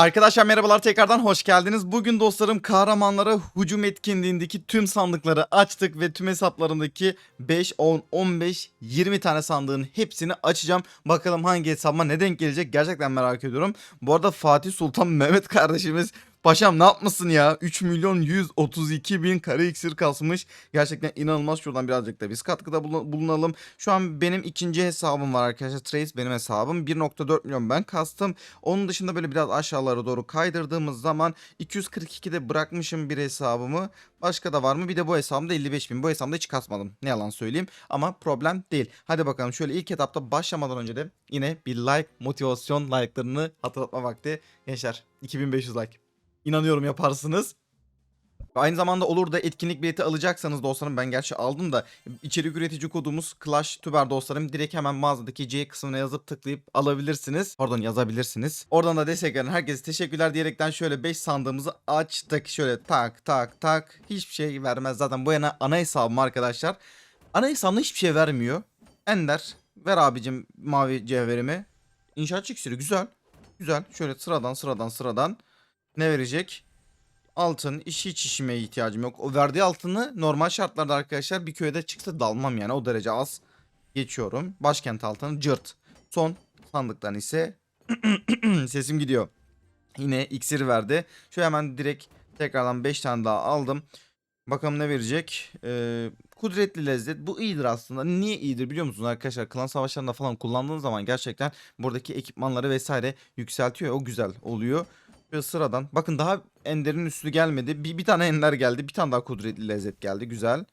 Arkadaşlar merhabalar tekrardan hoş geldiniz. Bugün dostlarım kahramanlara hücum etkinliğindeki tüm sandıkları açtık ve tüm hesaplarındaki 5, 10, 15, 20 tane sandığın hepsini açacağım. Bakalım hangi hesabıma ne denk gelecek gerçekten merak ediyorum. Bu arada Fatih Sultan Mehmet kardeşimiz Paşam ne yapmışsın ya? 3 milyon 132 bin kare iksir kasmış. Gerçekten inanılmaz. Şuradan birazcık da biz katkıda bulun- bulunalım. Şu an benim ikinci hesabım var arkadaşlar. Trace benim hesabım. 1.4 milyon ben kastım. Onun dışında böyle biraz aşağılara doğru kaydırdığımız zaman 242'de bırakmışım bir hesabımı. Başka da var mı? Bir de bu hesabımda 55 bin. Bu hesabımda hiç kasmadım. Ne yalan söyleyeyim. Ama problem değil. Hadi bakalım şöyle ilk etapta başlamadan önce de yine bir like, motivasyon like'larını hatırlatma vakti. Gençler 2500 like. İnanıyorum yaparsınız. Aynı zamanda olur da etkinlik bileti alacaksanız dostlarım ben gerçi aldım da içerik üretici kodumuz Clash Tuber dostlarım direkt hemen mağazadaki C kısmına yazıp tıklayıp alabilirsiniz. Pardon yazabilirsiniz. Oradan da destek veren herkese teşekkürler diyerekten şöyle 5 sandığımızı açtık. Şöyle tak tak tak hiçbir şey vermez. Zaten bu yana ana hesabım arkadaşlar. Ana hesabımda hiçbir şey vermiyor. Ender ver abicim mavi cevherimi. İnşaat iksiri güzel. Güzel. Şöyle sıradan sıradan sıradan. Ne verecek? Altın. İş hiç işime ihtiyacım yok. O verdiği altını normal şartlarda arkadaşlar bir köyde çıksa dalmam yani. O derece az. Geçiyorum. Başkent altını cırt. Son sandıktan ise sesim gidiyor. Yine iksir verdi. Şöyle hemen direkt tekrardan 5 tane daha aldım. Bakalım ne verecek? Ee, kudretli lezzet. Bu iyidir aslında. Niye iyidir biliyor musunuz arkadaşlar? Klan savaşlarında falan kullandığınız zaman gerçekten buradaki ekipmanları vesaire yükseltiyor. O güzel oluyor. Şöyle sıradan. Bakın daha Ender'in üstü gelmedi. Bir, bir tane Ender geldi. Bir tane daha kudretli lezzet geldi. Güzel.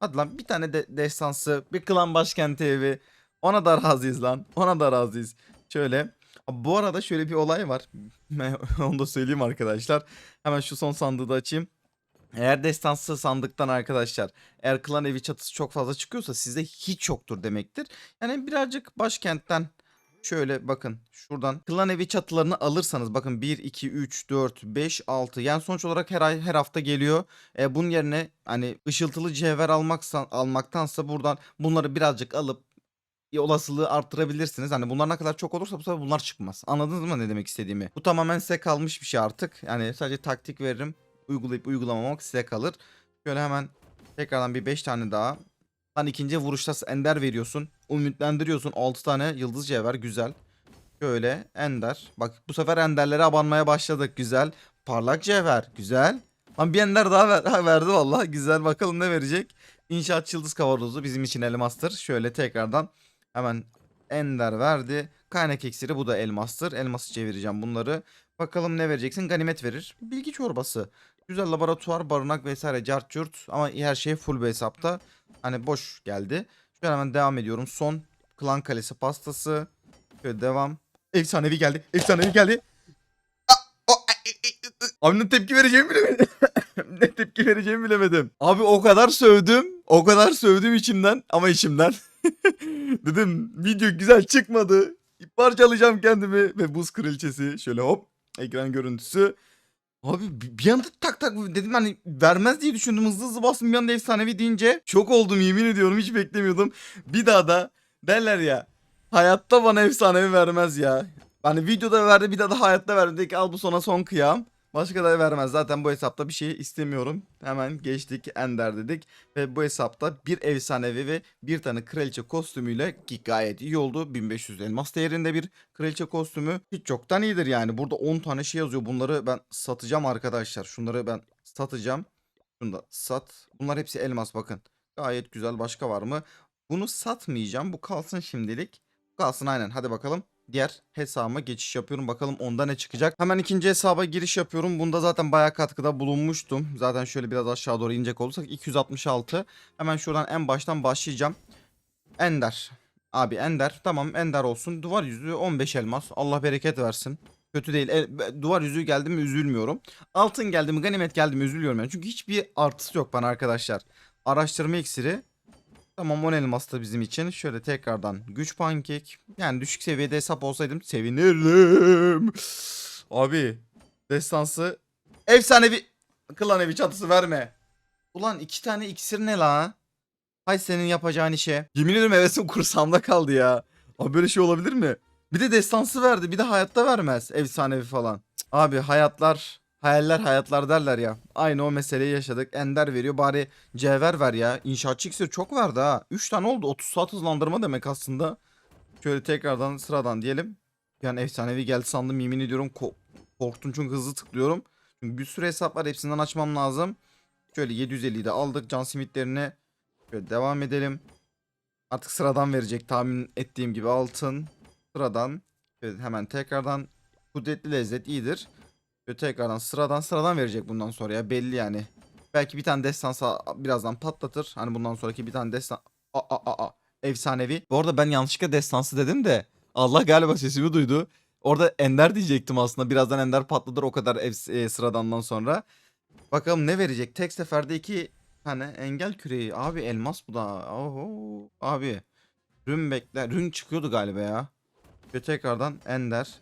Hadi lan bir tane de destansı. Bir klan başkenti evi. Ona da razıyız lan. Ona da razıyız. Şöyle. Bu arada şöyle bir olay var. Onu da söyleyeyim arkadaşlar. Hemen şu son sandığı da açayım. Eğer destansı sandıktan arkadaşlar eğer klan evi çatısı çok fazla çıkıyorsa sizde hiç yoktur demektir. Yani birazcık başkentten şöyle bakın şuradan klan evi çatılarını alırsanız bakın 1, 2, 3, 4, 5, 6 yani sonuç olarak her ay her hafta geliyor. E, bunun yerine hani ışıltılı cevher almaksan, almaktansa buradan bunları birazcık alıp olasılığı arttırabilirsiniz. Hani bunlar ne kadar çok olursa bu sefer bunlar çıkmaz. Anladınız mı ne demek istediğimi? Bu tamamen size kalmış bir şey artık. Yani sadece taktik veririm. Uygulayıp uygulamamak size kalır. Şöyle hemen tekrardan bir 5 tane daha. Lan ikinci vuruşta ender veriyorsun. Ümitlendiriyorsun. 6 tane yıldız cevher güzel. Şöyle ender. Bak bu sefer enderlere abanmaya başladık. Güzel. Parlak cevher. Güzel. Lan bir ender daha ver- verdi vallahi. Güzel. Bakalım ne verecek. İnşaat yıldız kavanozu bizim için elmastır. Şöyle tekrardan hemen ender verdi. Kaynak iksiri bu da elmastır. Elması çevireceğim bunları. Bakalım ne vereceksin? Ganimet verir. Bilgi çorbası. Güzel laboratuvar, barınak vesaire cart curt. Ama her şey full bir hesapta. Hani boş geldi. Şöyle hemen devam ediyorum. Son klan kalesi pastası. Şöyle devam. Efsanevi geldi. Efsanevi geldi. Ay, ay, ay. Abi ne tepki vereceğimi bilemedim. ne tepki vereceğimi bilemedim. Abi o kadar sövdüm. O kadar sövdüm içimden ama içimden. Dedim video güzel çıkmadı. Parçalayacağım kendimi ve buz kraliçesi. Şöyle hop ekran görüntüsü. Abi bi- bir anda tak tak dedim hani vermez diye düşündüm hızlı hızlı bastım bir anda efsanevi deyince şok oldum yemin ediyorum hiç beklemiyordum. Bir daha da derler ya hayatta bana efsanevi vermez ya. Hani videoda verdi bir daha da hayatta verdi dedi ki al bu sona son kıyam. Başka da vermez zaten bu hesapta bir şey istemiyorum. Hemen geçtik Ender dedik. Ve bu hesapta bir efsanevi ve bir tane kraliçe kostümüyle ki gayet iyi oldu. 1500 elmas değerinde bir kraliçe kostümü hiç çoktan iyidir yani. Burada 10 tane şey yazıyor. Bunları ben satacağım arkadaşlar. Şunları ben satacağım. Şunu da sat. Bunlar hepsi elmas bakın. Gayet güzel. Başka var mı? Bunu satmayacağım. Bu kalsın şimdilik. Kalsın aynen. Hadi bakalım. Diğer hesabıma geçiş yapıyorum. Bakalım onda ne çıkacak. Hemen ikinci hesaba giriş yapıyorum. Bunda zaten bayağı katkıda bulunmuştum. Zaten şöyle biraz aşağı doğru inecek olursak 266. Hemen şuradan en baştan başlayacağım. Ender. Abi Ender. Tamam Ender olsun. Duvar yüzü 15 elmas. Allah bereket versin. Kötü değil. E, duvar yüzüğü geldi mi üzülmüyorum. Altın geldi mi ganimet geldi mi üzülüyorum yani. Çünkü hiçbir artısı yok bana arkadaşlar. Araştırma iksiri. Tamam 10 elmas da bizim için. Şöyle tekrardan güç pankek. Yani düşük seviyede hesap olsaydım sevinirim. Abi destansı efsanevi klan evi çatısı verme. Ulan iki tane iksir ne la? Hay senin yapacağın işe. Yemin ederim hevesim kursamda kaldı ya. Abi böyle şey olabilir mi? Bir de destansı verdi. Bir de hayatta vermez. Efsanevi falan. Abi hayatlar, hayaller hayatlar derler ya. Aynı o meseleyi yaşadık. Ender veriyor bari cevher ver ya. İnşaatçı iksir çok verdi ha. 3 tane oldu 30 saat hızlandırma demek aslında. Şöyle tekrardan sıradan diyelim. Yani efsanevi geldi sandım yemin ediyorum ko- korktum çünkü hızlı tıklıyorum. Çünkü bir sürü hesap var hepsinden açmam lazım. Şöyle 750'yi de aldık can simitlerini. Şöyle devam edelim. Artık sıradan verecek tahmin ettiğim gibi altın. Sıradan. Şöyle hemen tekrardan kudretli lezzet iyidir. Şöyle tekrardan sıradan sıradan verecek bundan sonra ya belli yani. Belki bir tane destansa birazdan patlatır. Hani bundan sonraki bir tane destan... Aa, aa, aa. Efsanevi. Bu arada ben yanlışlıkla destansı dedim de Allah galiba sesimi duydu. Orada Ender diyecektim aslında. Birazdan Ender patlatır o kadar ev, e, sıradandan sonra. Bakalım ne verecek? Tek seferde iki tane engel küreği. Abi elmas bu da. Oho. Abi. Rün bekler. Rün çıkıyordu galiba ya. Ve tekrardan Ender.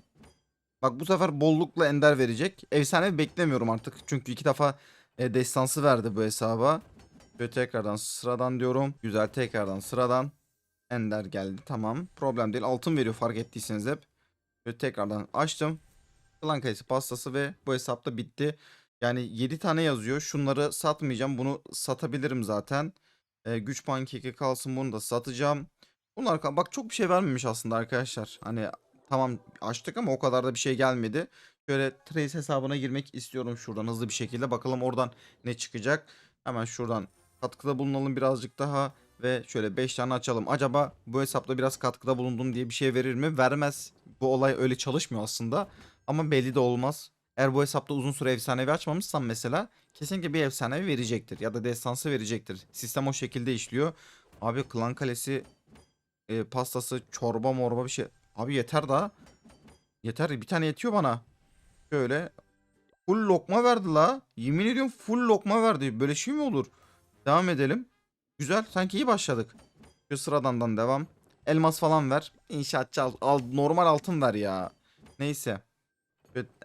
Bak bu sefer bollukla Ender verecek. Efsane beklemiyorum artık. Çünkü iki defa e, destansı verdi bu hesaba. Ve tekrardan sıradan diyorum. Güzel tekrardan sıradan. Ender geldi tamam. Problem değil. Altın veriyor fark ettiyseniz hep. Ve tekrardan açtım. Klan kayısı pastası ve bu hesapta bitti. Yani 7 tane yazıyor. Şunları satmayacağım. Bunu satabilirim zaten. Ee, güç pankeki kalsın bunu da satacağım. Bunlar bak çok bir şey vermemiş aslında arkadaşlar. Hani tamam açtık ama o kadar da bir şey gelmedi. Şöyle Trace hesabına girmek istiyorum şuradan hızlı bir şekilde. Bakalım oradan ne çıkacak. Hemen şuradan katkıda bulunalım birazcık daha. Ve şöyle 5 tane açalım. Acaba bu hesapta biraz katkıda bulundum diye bir şey verir mi? Vermez. Bu olay öyle çalışmıyor aslında. Ama belli de olmaz. Eğer bu hesapta uzun süre efsanevi açmamışsam mesela kesinlikle bir efsanevi verecektir. Ya da destansı verecektir. Sistem o şekilde işliyor. Abi klan kalesi e, pastası çorba morba bir şey. Abi yeter daha. Yeter bir tane yetiyor bana. Şöyle full lokma verdi la. Yemin ediyorum full lokma verdi. Böyle şey mi olur? Devam edelim. Güzel sanki iyi başladık. Şu sıradandan devam. Elmas falan ver. İnşaatçı al, al normal altın ver ya. Neyse.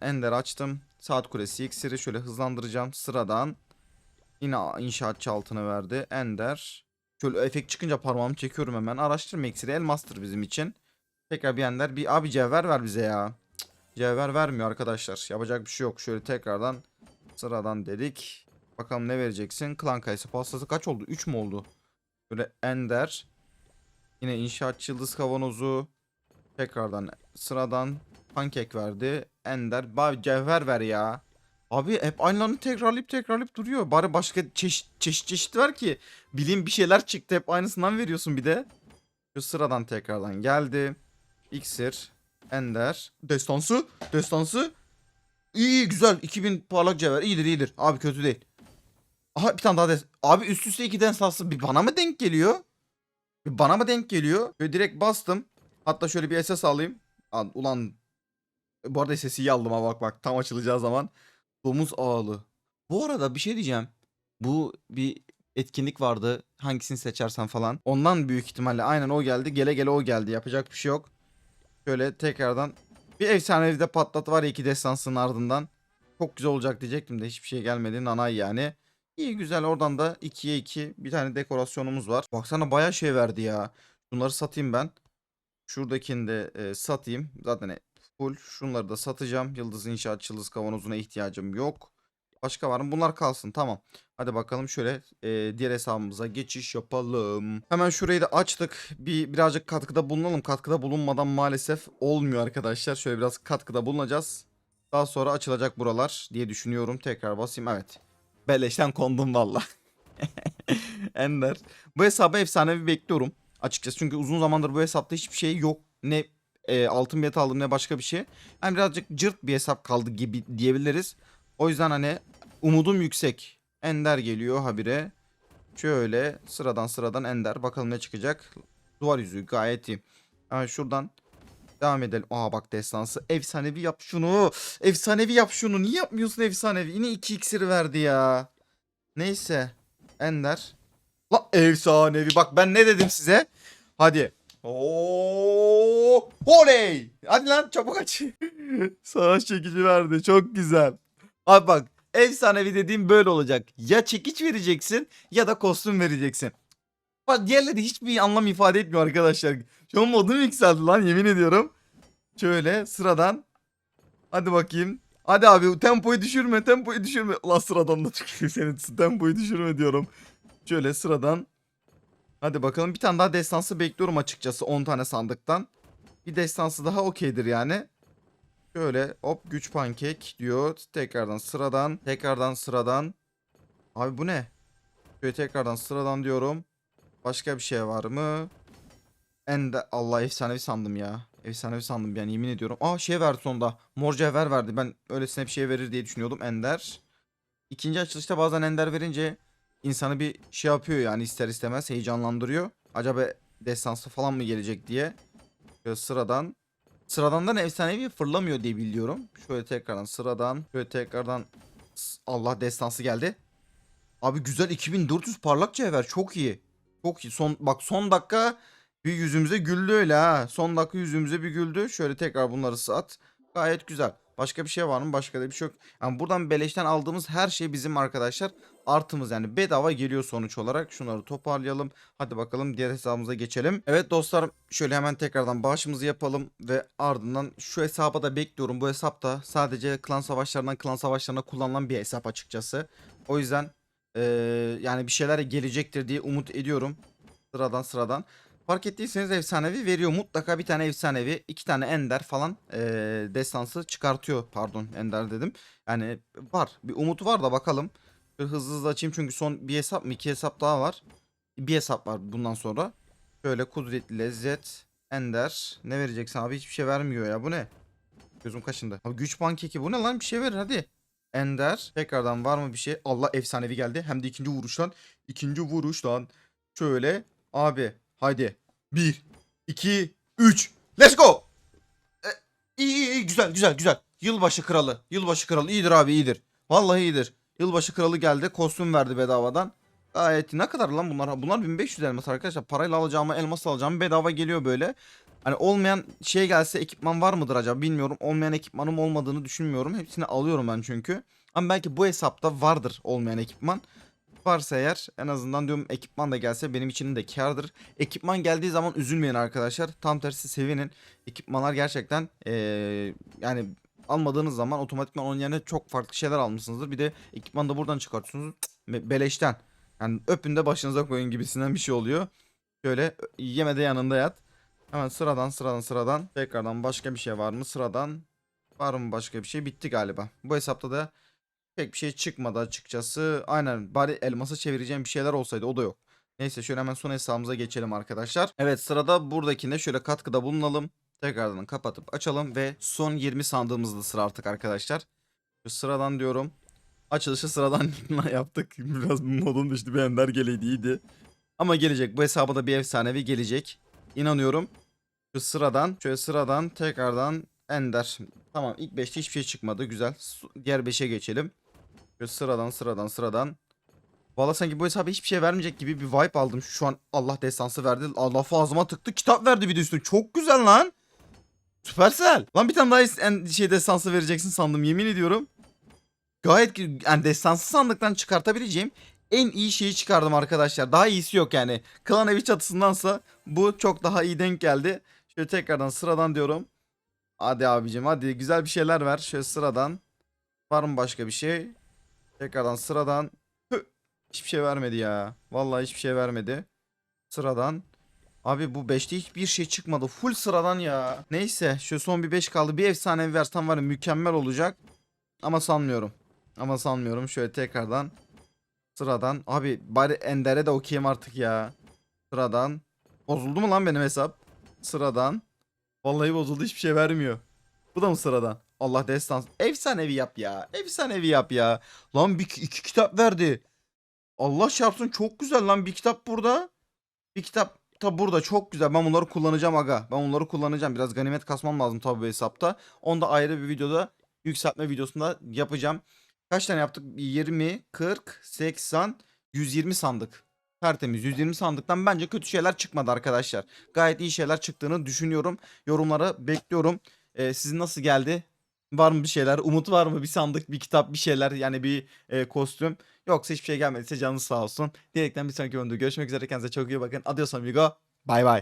Ender açtım. Saat kulesi iksiri şöyle hızlandıracağım. Sıradan. Yine inşaatçı altını verdi. Ender. Şöyle efekt çıkınca parmağımı çekiyorum hemen. Araştırma iksiri elmastır bizim için. Tekrar bir Ender. Bir abi cevher ver bize ya. Cık, Cevher vermiyor arkadaşlar. Yapacak bir şey yok. Şöyle tekrardan sıradan dedik. Bakalım ne vereceksin? Klan kayısı pastası kaç oldu? 3 mü oldu? Böyle Ender. Yine inşaatçı yıldız kavanozu. Tekrardan sıradan pankek verdi. Ender. Abi cevher ver ya. Abi hep aynılarını tekrarlayıp tekrarlayıp duruyor. Bari başka çeşit çeşit çeşit ver ki. Bileyim bir şeyler çıktı. Hep aynısından veriyorsun bir de. Şu sıradan tekrardan geldi. İksir. Ender. Destansı. Destansı. İyi güzel. 2000 parlak cevher. İyidir iyidir. Abi kötü değil. Aha bir tane daha des. Abi üst üste iki destansı bir bana mı denk geliyor? Bir bana mı denk geliyor? Böyle direkt bastım. Hatta şöyle bir SS alayım. Al, ulan bu arada sesi iyi aldım ha bak bak tam açılacağı zaman. Domuz ağlı. Bu arada bir şey diyeceğim. Bu bir etkinlik vardı. Hangisini seçersen falan. Ondan büyük ihtimalle aynen o geldi. Gele gele o geldi. Yapacak bir şey yok. Şöyle tekrardan bir efsanevi de patlat var ya iki destansının ardından. Çok güzel olacak diyecektim de hiçbir şey gelmedi. Nanay yani. İyi güzel oradan da 2'ye 2 bir tane dekorasyonumuz var. Baksana baya şey verdi ya. Bunları satayım ben. Şuradakini de e, satayım. Zaten e, full. Şunları da satacağım. Yıldız İnşaat Yıldız kavanozuna ihtiyacım yok. Başka var mı? Bunlar kalsın. Tamam. Hadi bakalım şöyle e, diğer hesabımıza geçiş yapalım. Hemen şurayı da açtık. Bir birazcık katkıda bulunalım. Katkıda bulunmadan maalesef olmuyor arkadaşlar. Şöyle biraz katkıda bulunacağız. Daha sonra açılacak buralar diye düşünüyorum. Tekrar basayım. Evet. Beleşten kondum valla. Ender. Bu hesabı efsanevi bekliyorum. Açıkçası çünkü uzun zamandır bu hesapta hiçbir şey yok. Ne e, altın bilet aldım ne başka bir şey. Yani birazcık cırt bir hesap kaldı gibi diyebiliriz. O yüzden hani umudum yüksek. Ender geliyor habire. Şöyle sıradan sıradan Ender. Bakalım ne çıkacak. Duvar yüzüğü gayet iyi. Hemen şuradan devam edelim. Aa bak destansı. Efsanevi yap şunu. Efsanevi yap şunu. Niye yapmıyorsun efsanevi? Yine 2 iksiri verdi ya. Neyse. Ender. La efsanevi. Bak ben ne dedim size? Hadi. Oo! Oley! Hadi lan çabuk aç. Savaş çekici verdi. Çok güzel. Abi bak efsanevi dediğim böyle olacak. Ya çekiç vereceksin ya da kostüm vereceksin. Bak diğerleri hiçbir anlam ifade etmiyor arkadaşlar. Şu an modum yükseldi lan yemin ediyorum. Şöyle sıradan. Hadi bakayım. Hadi abi tempoyu düşürme tempoyu düşürme. Ulan sıradan da tüküreyim senin tempoyu düşürme diyorum. Şöyle sıradan. Hadi bakalım bir tane daha destansı bekliyorum açıkçası 10 tane sandıktan. Bir destansı daha okeydir yani. Şöyle hop güç pankek diyor. Tekrardan sıradan. Tekrardan sıradan. Abi bu ne? Şöyle tekrardan sıradan diyorum. Başka bir şey var mı? En de Allah efsanevi sandım ya. Efsanevi sandım yani yemin ediyorum. Aa şey verdi sonunda. Mor cevher verdi. Ben öylesine bir şey verir diye düşünüyordum. Ender. İkinci açılışta bazen ender verince insanı bir şey yapıyor yani ister istemez heyecanlandırıyor. Acaba destansı falan mı gelecek diye. Şöyle sıradan. Sıradandan efsanevi fırlamıyor diye biliyorum. Şöyle tekrardan sıradan. Şöyle tekrardan Allah destansı geldi. Abi güzel 2400 parlak cevher çok iyi. Çok iyi. Son bak son dakika bir yüzümüze güldü öyle ha. Son dakika yüzümüze bir güldü. Şöyle tekrar bunları sat. Gayet güzel. Başka bir şey var mı? Başka da bir şey yok. Yani buradan beleşten aldığımız her şey bizim arkadaşlar artımız yani bedava geliyor sonuç olarak. Şunları toparlayalım. Hadi bakalım diğer hesabımıza geçelim. Evet dostlar şöyle hemen tekrardan bağışımızı yapalım ve ardından şu hesaba da bekliyorum. Bu hesap da sadece klan savaşlarından klan savaşlarına kullanılan bir hesap açıkçası. O yüzden eee, yani bir şeyler gelecektir diye umut ediyorum. Sıradan sıradan. Fark ettiyseniz efsanevi veriyor. Mutlaka bir tane efsanevi, iki tane ender falan eee destansı çıkartıyor. Pardon ender dedim. Yani var. Bir umut var da bakalım. Şöyle hızlı hızlı açayım çünkü son bir hesap mı iki hesap daha var. Bir hesap var bundan sonra. Şöyle kudretli lezzet, ender. Ne vereceksin abi hiçbir şey vermiyor ya bu ne? Gözüm kaşındı. Abi güç pankeki bu ne lan bir şey verin hadi. Ender. Tekrardan var mı bir şey? Allah efsanevi geldi. Hem de ikinci vuruştan. İkinci vuruştan. Şöyle. Abi haydi. Bir, iki, üç. Let's go. E, iyi iyi güzel güzel güzel. Yılbaşı kralı. Yılbaşı kralı iyidir abi iyidir. Vallahi iyidir. Yılbaşı kralı geldi. Kostüm verdi bedavadan. Gayet ne kadar lan bunlar? Bunlar 1500 elmas arkadaşlar. Parayla alacağımı elmas alacağım bedava geliyor böyle. Hani olmayan şey gelse ekipman var mıdır acaba bilmiyorum. Olmayan ekipmanım olmadığını düşünmüyorum. Hepsini alıyorum ben çünkü. Ama belki bu hesapta vardır olmayan ekipman. Varsa eğer en azından diyorum ekipman da gelse benim için de kardır. Ekipman geldiği zaman üzülmeyin arkadaşlar. Tam tersi sevinin. Ekipmanlar gerçekten eee, yani almadığınız zaman otomatikman onun yerine çok farklı şeyler almışsınızdır. Bir de ekipmanı da buradan çıkartıyorsunuz. Be- Beleşten. Yani öpün de başınıza koyun gibisinden bir şey oluyor. Şöyle ö- yeme de yanında yat. Hemen sıradan sıradan sıradan. Tekrardan başka bir şey var mı? Sıradan var mı başka bir şey? Bitti galiba. Bu hesapta da pek bir şey çıkmadı açıkçası. Aynen bari elmasa çevireceğim bir şeyler olsaydı o da yok. Neyse şöyle hemen son hesabımıza geçelim arkadaşlar. Evet sırada buradakine şöyle katkıda bulunalım. Tekrardan kapatıp açalım ve son 20 sandığımızda sıra artık arkadaşlar. Şu sıradan diyorum. Açılışı sıradan yaptık. Biraz modum düştü bir ender geleydi. Ama gelecek. Bu hesaba da bir efsanevi gelecek. İnanıyorum. Şu sıradan, şöyle sıradan tekrardan ender. Tamam ilk 5'te hiçbir şey çıkmadı. Güzel. Diğer 5'e geçelim. Şöyle sıradan sıradan sıradan. Valla sanki bu hesaba hiçbir şey vermeyecek gibi bir vibe aldım. Şu an Allah destansı verdi. Allah ağzıma tıktı. Kitap verdi bir de üstüne. Çok güzel lan. Süpersel. Lan bir tane daha en şey destansı vereceksin sandım yemin ediyorum. Gayet yani destansı sandıktan çıkartabileceğim en iyi şeyi çıkardım arkadaşlar. Daha iyisi yok yani. Klan evi çatısındansa bu çok daha iyi denk geldi. Şöyle tekrardan sıradan diyorum. Hadi abicim hadi güzel bir şeyler ver. Şöyle sıradan. Var mı başka bir şey? Tekrardan sıradan. Hıh, Hiçbir şey vermedi ya. Vallahi hiçbir şey vermedi. Sıradan. Abi bu 5'te hiçbir şey çıkmadı. Full sıradan ya. Neyse şu son bir 5 kaldı. Bir efsane versem var ya mükemmel olacak. Ama sanmıyorum. Ama sanmıyorum. Şöyle tekrardan. Sıradan. Abi bari Ender'e de okuyayım artık ya. Sıradan. Bozuldu mu lan benim hesap? Sıradan. Vallahi bozuldu hiçbir şey vermiyor. Bu da mı sıradan? Allah destans. Efsanevi yap ya. Efsanevi yap ya. Lan bir iki kitap verdi. Allah çarpsın çok güzel lan bir kitap burada. Bir kitap da burada çok güzel. Ben bunları kullanacağım aga. Ben bunları kullanacağım. Biraz ganimet kasmam lazım tabii bu hesapta. Onu da ayrı bir videoda yükseltme videosunda yapacağım. Kaç tane yaptık? 20, 40, 80, 120 sandık. Tertemiz 120 sandıktan bence kötü şeyler çıkmadı arkadaşlar. Gayet iyi şeyler çıktığını düşünüyorum. Yorumlara bekliyorum. Ee, sizin nasıl geldi? Var mı bir şeyler? Umut var mı? Bir sandık, bir kitap, bir şeyler yani bir e, kostüm. Yoksa hiçbir şey gelmediyse canınız sağ olsun. Diyerekten bir sonraki videoda görüşmek üzere. Kendinize çok iyi bakın. Adios amigo. Bay bay.